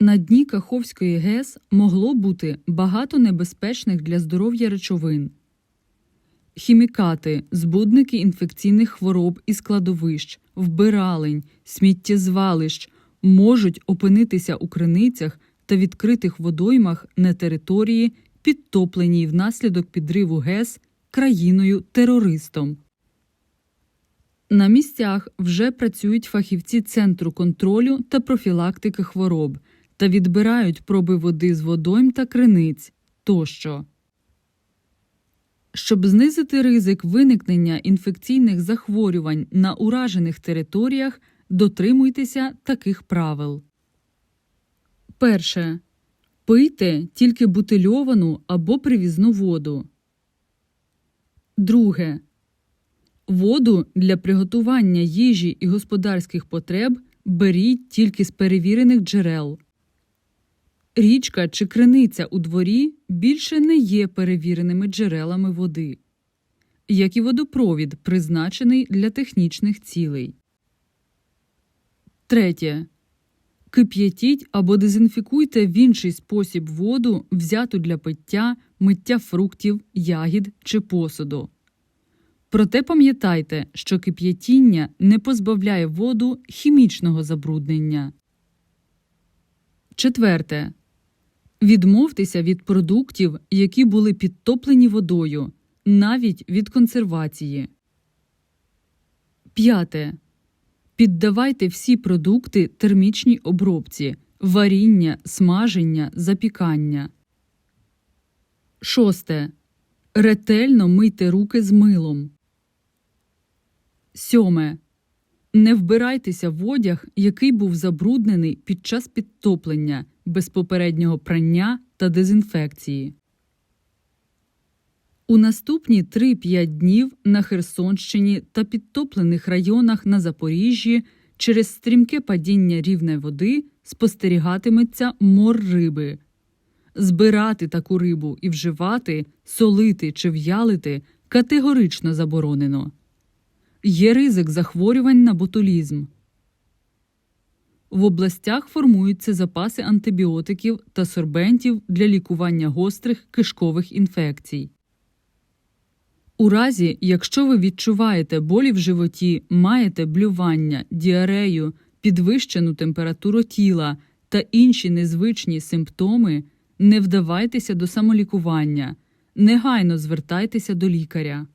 На дні Каховської ГЕС могло бути багато небезпечних для здоров'я речовин. Хімікати, збудники інфекційних хвороб і складовищ, вбиралень, сміттєзвалищ можуть опинитися у криницях та відкритих водоймах на території, підтопленій внаслідок підриву ГЕС країною-терористом. На місцях вже працюють фахівці Центру контролю та профілактики хвороб та відбирають проби води з водойм та криниць тощо. Щоб знизити ризик виникнення інфекційних захворювань на уражених територіях, дотримуйтеся таких правил. Перше. Пийте тільки бутильовану або привізну воду. Друге. Воду для приготування їжі і господарських потреб беріть тільки з перевірених джерел. Річка чи криниця у дворі більше не є перевіреними джерелами води, як і водопровід, призначений для технічних цілей. Третє. Кип'ятіть або дезінфікуйте в інший спосіб воду, взяту для пиття, миття фруктів, ягід чи посуду. Проте пам'ятайте, що кип'ятіння не позбавляє воду хімічного забруднення. Четверте. Відмовтеся від продуктів, які були підтоплені водою, навіть від консервації. П'яте. Піддавайте всі продукти термічній обробці, варіння, смаження, запікання. Шосте. Ретельно мийте руки з милом. Сьоме. Не вбирайтеся в одяг, який був забруднений під час підтоплення без попереднього прання та дезінфекції. У наступні 3-5 днів на Херсонщині та підтоплених районах на Запоріжжі через стрімке падіння рівня води спостерігатиметься мор риби. Збирати таку рибу і вживати, солити чи в'ялити категорично заборонено. Є ризик захворювань на ботулізм. В областях формуються запаси антибіотиків та сорбентів для лікування гострих кишкових інфекцій. У разі, якщо ви відчуваєте болі в животі, маєте блювання, діарею, підвищену температуру тіла та інші незвичні симптоми, не вдавайтеся до самолікування, негайно звертайтеся до лікаря.